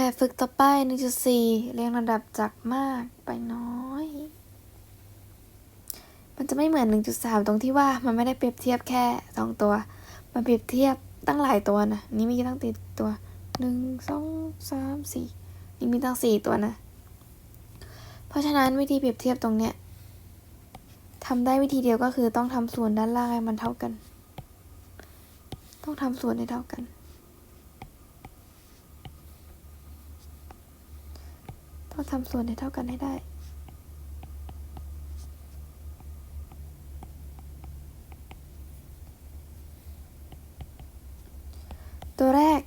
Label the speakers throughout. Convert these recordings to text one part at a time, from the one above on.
Speaker 1: แบบฝึกต่อไป 1.4 เรียงลำดับจากมากไปน้อย มันจะไม่เหมือน 1.3 ตรงที่ว่ามันไม่ได้เปรียบเทียบแค่ 2 ตัว มันเปรียบเทียบตั้งหลายตัวนะ นี่มีตั้งติดตัว 1 2 3 4 นี่มีตั้ง 4 ตัวนะ เพราะฉะนั้นวิธีเปรียบเทียบตรงเนี้ยทำได้วิธีเดียวก็คือต้องทำส่วนด้านล่างให้มันเท่ากัน ต้องทำส่วนให้เท่ากัน ต้องทำส่วนให้เท่ากันให้ได้ ตัวแรก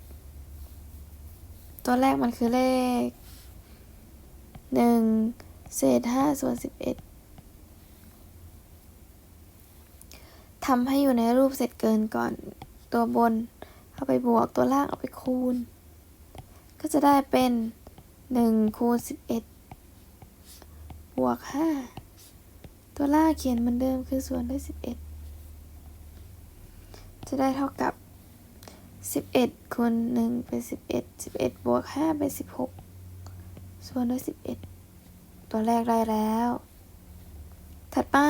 Speaker 1: ตัวแรกมันคือเลขหนึ่งเศษห้าส่วนสิบเอ็ดทำให้อยู่ในรูปเศษเกินก่อนตัวบน เอาไปบวกตัวล่างเอาไปคูณ ก็จะได้เป็น หนึ่งคูณสิบเอ็ดบวกห้าตัวล่างเขียนเหมือนเดิมคือส่วนด้วยสิบเอ็ดจะได้เท่ากับสิบเอ็ดคูณหนึ่งเป็นสิบเอ็ดสิบเอ็ดบวกห้าเป็นสิบหกส่วนด้วยสิบเอ็ดตัวแรกได้แล้ว ถัดมา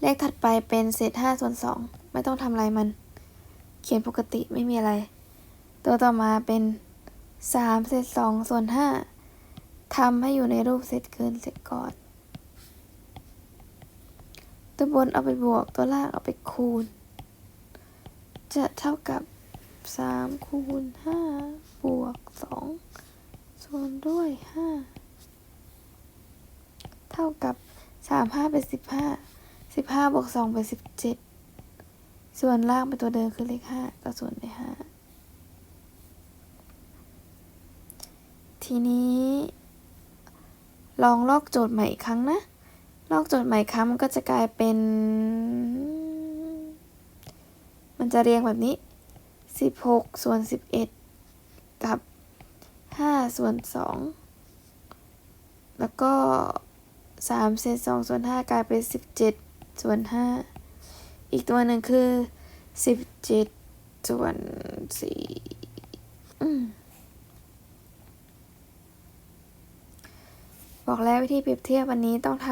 Speaker 1: เลขถัดไปเป็นเศษห้าส่วนสองไม่ต้องทำอะไรมัน เขียนปกติไม่มีอะไร ตัวต่อมาเป็น สามเศษสองส่วนห้าทำให้อยู่ในรูปเศษเกินเศษก่อน ตัวบนเอาไปบวกตัวล่างเอาไปคูณ จะเท่ากับสามคูณห้าบวกสองส่วนด้วยห้าเท่ากับสามห้าเป็นสิบห้าสิบห้าบวกสองเป็นสิบเจ็ดส่วนล่างเป็นตัวเดิมคือเลขห้าก็ส่วนด้วยห้า ทีนี้ ลองลอกโจทย์ใหม่อีกครั้งนะ ลอกโจทย์ใหม่ครั้งมันก็จะกลายเป็น มันจะเรียงแบบนี้สิบหกส่วนสิบเอ็ดกับห้าส่วนสองแล้วก็สามเศษสองส่วนห้ากลายเป็นสิบเจ็ดส่วนห้าอีกตัวหนึ่งคือสิบเจ็ดส่วนสี่อืม บอกแล้ววิธีเปรียบเทียบวันนี้ต้องท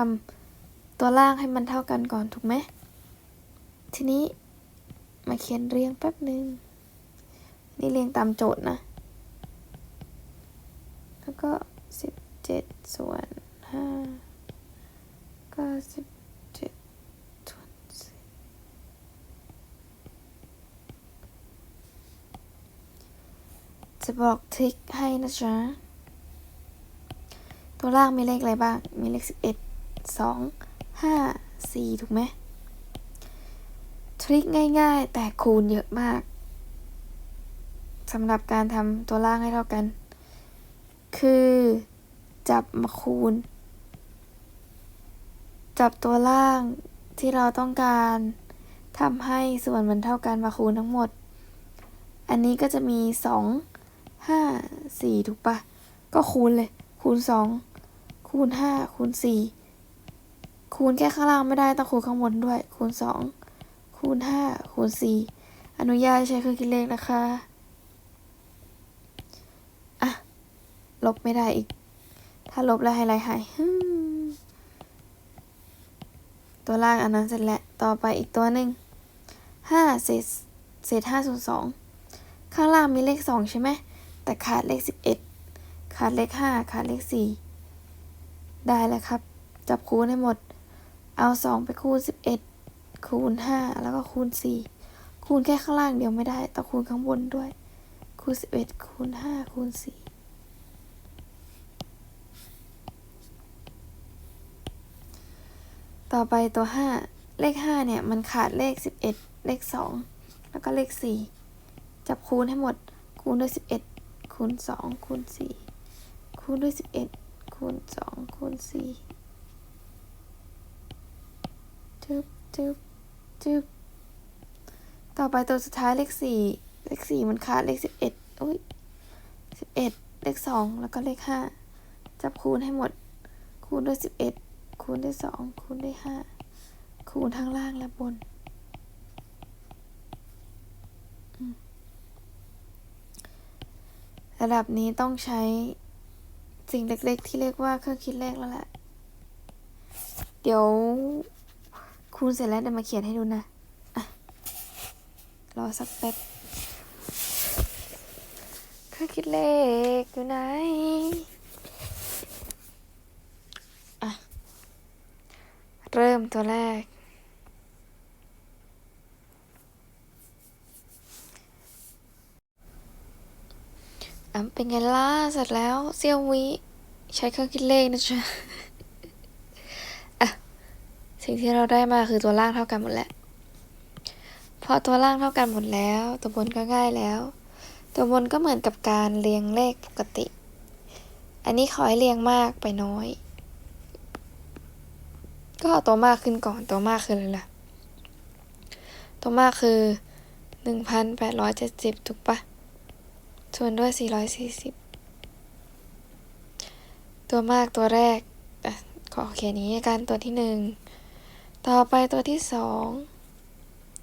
Speaker 1: ำตัวล่างให้มันเท่ากันก่อนถูกไหม ทีนี้มาเขียนเรียงแป๊บหนึ่งนี่เรียงตามโจทย์นะ แล้วก็สิบเจ็ดส่วนห้าก็สิบเจ็ดส่วนสี่จะบอกทริคให้นะจ๊ะ ตัวล่างมีเลขอะไรบ้าง มีเลขสิบเอ็ดสองห้าสี่ถูกไหมทริคง่ายๆ แต่คูณเยอะมากสำหรับการทำตัวล่างให้เท่ากัน คือจับมาคูณ จับตัวล่างที่เราต้องการทำให้ส่วนมันเท่ากันมาคูณทั้งหมด อันนี้ก็จะมีสองห้าสี่ถูกปะ ก็คูณเลย คูณสอง คูณห้าคูณสี่คูณแค่ข้างล่างไม่ได้ต้องคูณข้างบนด้วย คูณสองคูณห้าคูณสี่อนุญาตใช้เครื่องคิดเลขนะคะอะลบไม่ได้อีก ถ้าลบแล้วให้ไรหายตัวล่างอันนั้นเสร็จแล้ว ต่อไปอีกตัวหนึ่งห้าเศษเศษห้าส่วนสองข้างล่างมีเลขสองใช่ไหมแต่ขาดเลขสิบเอ็ดขาดเลขห้าขาดเลขสี่ ได้แล้วครับ จับคูณให้หมด เอาสองไปคูณสิบเอ็ดคูณห้าแล้วก็คูณสี่คูณแค่ข้างล่างเดียวไม่ได้ต้องคูณข้างบนด้วย คูณสิบเอ็ดคูณห้าคูณสี่ต่อไปตัวห้าเลขห้าเนี่ย มันขาดเลขสิบเอ็ดเลขสองแล้วก็เลขสี่จับคูณให้หมด คูณด้วยสิบเอ็ดคูณสองคูณสี่คูณด้วยสิบเอ็ด คูณสองคูณสี่จึ๊บจึ๊บจึ๊บต่อไปตัวสุดท้ายเลขสี่เลขสี่มันขาดเลขสิบเอ็ดอุ้ยสิบเอ็ดเลขสองแล้วก็เลขห้าจับคูณให้หมด คูณด้วยสิบเอ็ดคูณด้วยสองคูณด้วยห้าคูณทั้งล่างและบนระดับนี้ต้องใช้ สิ่งเล็กๆ ที่เรียกว่าเครื่องคิดเลขแล้วแหละ เดี๋ยวคูณเสร็จแล้วเดี๋ยวมาเขียนให้ดูนะอะรอสักแป๊บ เครื่องคิดเลขอยู่ไหนอะเริ่มตัวแรก อะเป็นไงล่ะเสร็จแล้วเซียววิใช้เครื่องคิดเลขนะจ๊ะอะสิ่งที่เราได้มาคือตัวล่างเท่ากันหมดแล้วพอตัวล่างเท่ากันหมดแล้ว ตัวบนก็ง่ายแล้ว ตัวบนก็เหมือนกับการเรียงเลขปกติ อันนี้ขอให้เรียงมากไปน้อย ก็เอาตัวมากขึ้นก่อนตัวมากคืออะไรล่ะ ตัวมากคือหนึ่งพันแปดร้อยเจ็ดสิบถูกปะ ส่วนด้วย 440 ตัวมากตัวแรกอะขอเขียนอย่างนี้กันตัวที่หนึ่งต่อไปตัวที่สอง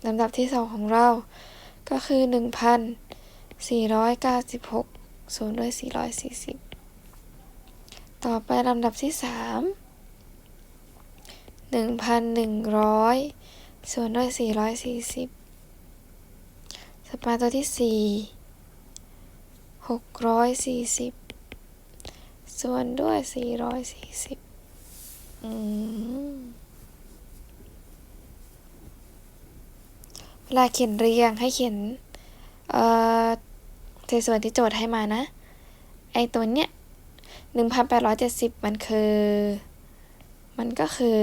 Speaker 1: ลำดับที่สองของเรา ก็คือ 1,496ส่วนด้วย 440 ต่อไปลำดับที่สาม1,100 ส่วนด้วย 440ต่อไปตัวที่สี่ หกร้อยสี่สิบส่วนด้วยสี่ร้อยสี่สิบเวลาเขียนเรียงให้เขียนเอ่อในส่วนที่โจทย์ให้มานะ ไอตัวเนี้ยหนึ่งพันแปดร้อยเจ็ดสิบมันคือ มันก็คือ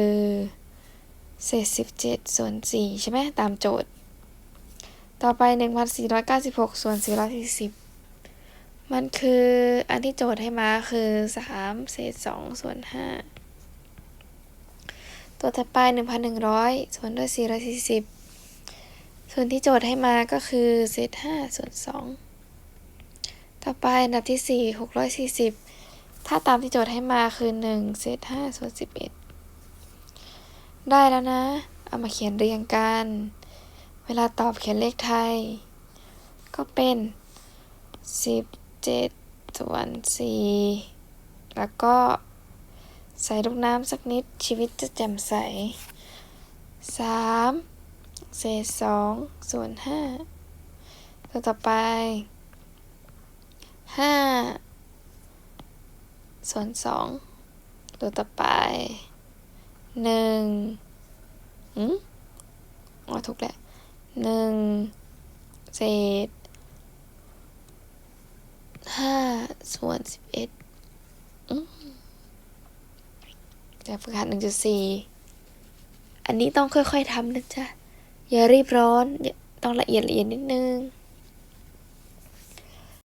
Speaker 1: เศษสิบเจ็ดส่วนสี่ใช่ไหมตามโจทย์ ต่อไปหนึ่งพันสี่ร้อยเก้าสิบหกส่วนสี่ร้อยสี่สิบ มันคืออันที่โจทย์ให้มาคือสามเศษสองส่วนห้าตัวถัดไปหนึ่งพันหนึ่งร้อยส่วนด้วยสี่ร้อยสี่สิบส่วนที่โจทย์ให้มาก็คือ เศษห้าส่วนสองต่อไปอันดับที่สี่หกร้อยสี่สิบถ้าตามที่โจทย์ให้มาคือหนึ่งเศษห้าส่วนสิบเอ็ดได้แล้วนะ เอามาเขียนเรียงกัน เวลาตอบเขียนเลขไทย ก็เป็นสิบ เจ็ดส่วนสี่แล้วก็ใส่ลูกน้ำสักนิดชีวิตจะแจ่มใสสามเศษสองส่วนห้าตัวต่อไปห้าส่วนสองตัวต่อไปหนึ่งอืมอ๋อถูกแหละหนึ่งเศษ ห้า ส่วนสิบเอ็ดแต่ฝึกหัดหนึ่งจุดสี่อันนี้ต้องค่อยๆทำนะจ๊ะ อย่ารีบร้อน ต้องละเอียดละเอียดนิดนึง